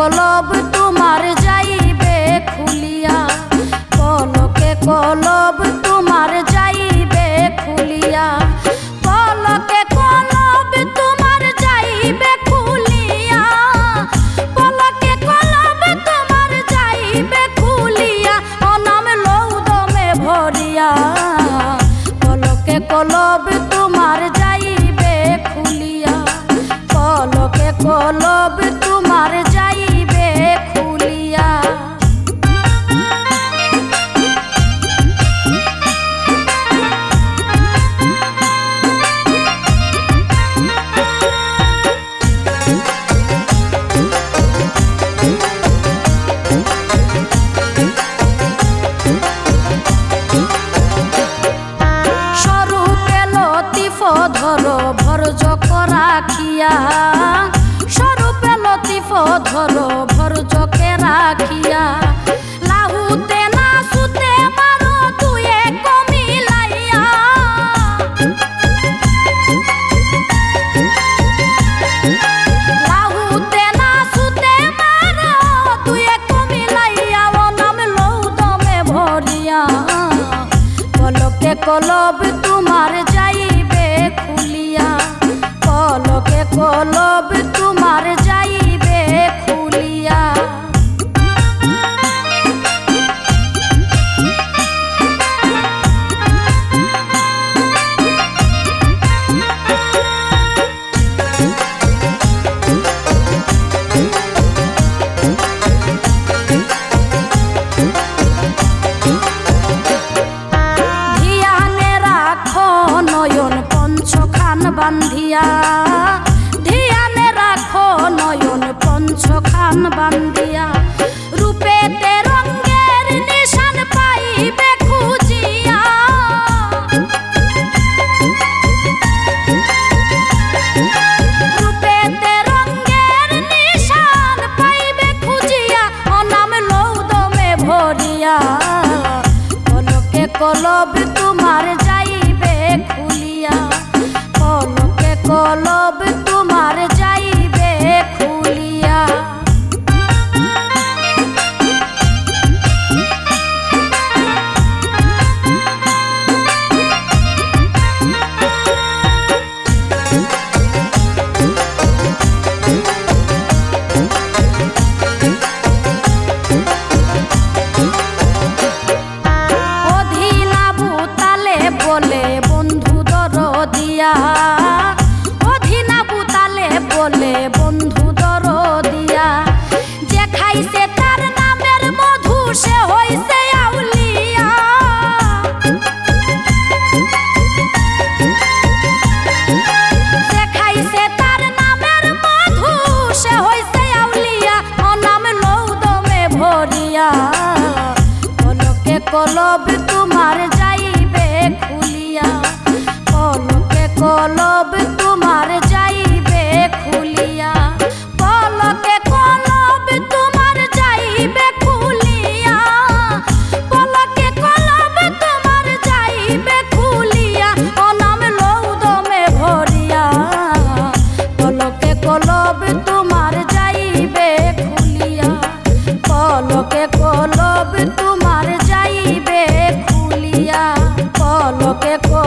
কলব তোমার যাইবে খুলিয়া। পলকে কলব তোমার যাইবে খুলিয়া। পলকে কলব তোমার যাইবে খুলিয়া। পলকে কলব তোমার যাইবে খুলিয়া। অনাম লৌদমে ভরিয়া। পলকে কলব তোমার যাইবে খুলিয়া। পলকে কলব রাখিয়া স্বরূপে লতিফ ধর ভরজকে রাখিয়া। লাহুতে না সুতে মারো তুয়ে কমিলাইয়া লাহুতে না সুতে মারো তুয়ে কমিলাইয়া ও নাম লৌ দমে ভরিয়া। পলকে কলব পঞ্চখান কলব তোমার যাইবে খুলিয়া। পলকে কলব তোমার যাইবে খুলিয়া। পলকে কলব তোমার যাইবে খুলিয়া। পলকে কলব তোমার যাইবে খুলিয়া। অনাম লৌদমে ভরিয়া। পলকে কলব তোমার echo